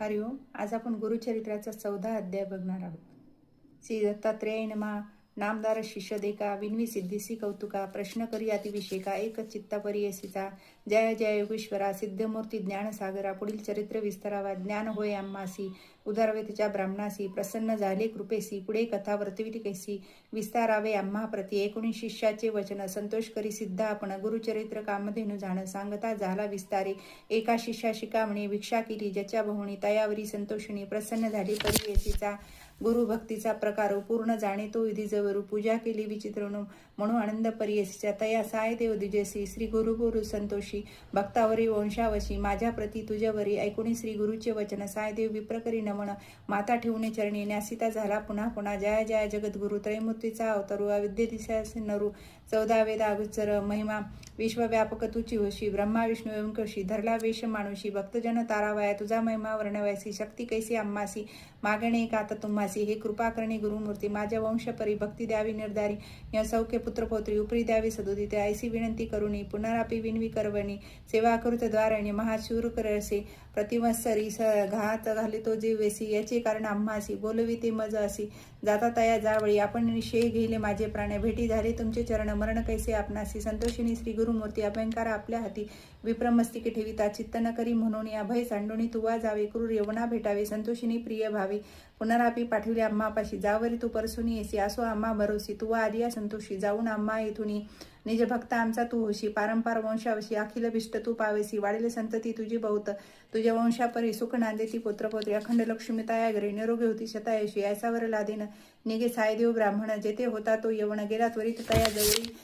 हरिओम. आज आपण गुरुचरित्राचा चौदा अध्याय बघणार आहोत. श्री दत्तात्रेय नमा. नामदार शिष्य देका विनवी सिद्धीसी कौतुका प्रश्न करी अतिविषेका एक चित्ता परियसिता जय जय योगेश्वरा सिद्धमूर्ती ज्ञानसागरा पुढील चरित्र विस्तारावा ज्ञान होय अम्मासी उदारवेतीच्या ब्राह्मणासी प्रसन्न झाले कृपेसी पुढे कथा वर्तविली कैसी विस्तारावे आम्हा प्रती एकोणी शिष्याचे वचन संतोष करी सिद्ध आपण गुरुचरित्र कामधेनु जाण सांगता झाला विस्तारे एका शिष्या शिकामणी भिक्षा केली ज्याच्या बहुणी तयावरी संतोषिणी प्रसन्न झाली परियसीचा गुरु भक्तीचा प्रकार पूर्ण जाणे तो विधीजवरू पूजा केली विचित्रणू म्हणून आनंद परियसीच्या तया साय देव दिजेसी श्री गुरु गुरु संतोषी भक्तावरी वंशावशी माझ्या प्रती तुझ्यावरी ऐकुणी श्री गुरुचे वचन साय देव विप्रकरी नमन. माता ठेवणे चरणी न्यासिता झाला पुन्हा पुन्हा. जय जय जगद्गुरु त्रैमूर्तीचा अवतरू अविद्य दिशास नरू चौदा वेद अगोचर महिमा. विश्वव्यापक तुची होशी ब्रह्मा विष्णू व्यंकशी धरला वेश मानुषी भक्तजन तारावाया. तुझा महिमा वर्णवायसी. शक्ती कैसी अम्मासी मागणे कात तुम्हासी. हे कृपा करणे गुरुमूर्ती. माझ्या वंश परी. भक्ती द्यावी निर्धारी. या सौख्य पुत्रपौत्री उपरी द्यावी सदोदिते. ऐसी विनंती करुणी पुनरापी विनवी करवणी. सेवा कृत द्वारणी. महाशूर करसे. प्रतिमत्सरी स घात घालितो जीवेसी याचे कारण आम्हासी बोलवी ते मज असी जाता तया जावळी आपण निशे घेले माझे प्राणे. भेटी झाले तुमचे चरण. मरण कैसे आपणासी संतोषिनी श्री गुरुमूर्ती अभयंकार आपल्या हाती. विप्रमस्तिके ठेविता चित्त न करी म्हणून या भय सांडोणी तुवा जावे क्रूर यवना भेटावे संतोषिनी प्रिय भावे. पुनरापी पाठविले आम्हापाशी. जावरी तू परसुनी येसी असो आम्हा भरोसी. तुवा आदिया संतोषी जाऊन आम्हा येथुनी. निज भक्त आमचा तू होशी पारंपार वंशावशी अखिल भिष्ट तू पावेसी वाढील संतती तुझी बहुत तुझ्या वंशापरी सुख नांदेती पुत्रपौत्री अखंड लक्ष्मी ताया घरी निरोगी होती शतायशी ऐसावर लादीन निगे सायदेव ब्राह्मण जेथे होता तो यवण गेला त्वरित तया जवळी.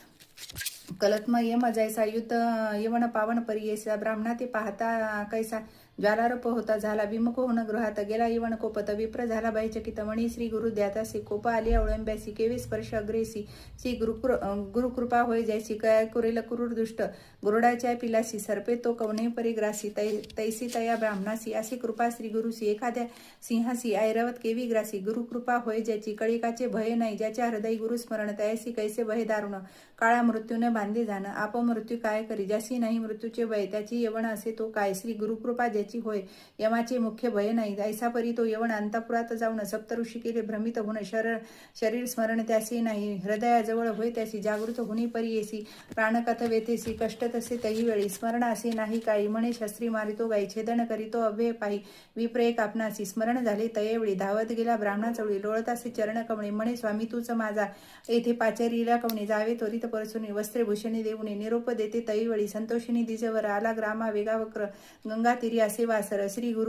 कलत्म यम जायसा युद्ध यवन पावन परियेसा ब्राह्मणा ते पाहता कैसा ज्वालारोप होता झाला विमुख होण गृहात गेला यवन कोपत विप्र झाला भयचकित मणी श्री गुरु द्यातासी कोप आली अवळंब्यासी केवी स्पर्श अग्रेसी श्री गुरुकृ गुरुकृपा होय जैसी काय कुरेल कुरुर दुष्ट गुरुडाच्या पिलासी सर्पे तो कवने परिग्रासी तै तैसी तया ब्राह्मणासी अशी कृपा श्री गुरुसी एखाद्या सिंहासी ऐरवत केवी ग्रासी गुरुकृपा होय ज्याची कळिकाचे भय नाही ज्याच्या हृदय गुरुस्मरण तयासी कैसे भय दारुण काळा मृत्यूने बांधे जाणं. अपमृत्यू काय करी? ज्याशी नाही मृत्यूचे भय त्याची यवण असे तो काय? श्री गुरुकृपा ज्याची होय यमाचे मुख्य भय नाही. ऐसा परी तो यवण अंतपुरात जाऊन सप्तऋषी केले भ्रमित होणं शर शरीर स्मरण त्यासी नाही. हृदयाजवळ होय त्याशी जागृत होणी परी येसी. प्राणकथ वेथेसी. कष्ट तसे तही वेळी. स्मरण असे नाही काही. म्हणे शस्त्री मारितो गाई. छेदन करीतो अभय पाही विप्रेक आपणासी. स्मरण झाले तयेवेळी धावत गेला ब्राह्मणा चवळी लोळतासे चरण कवणे म्हणे स्वामी तूच माझा. येथे पाचेरीला कवणे जावे त्वरित परसुनी वस्त्रे भूषणी देऊने निरोप देते तईवळी संतोषिनी दिजवर आला ग्रामा वेगावक्र गंगा सेवा सर श्री गुरु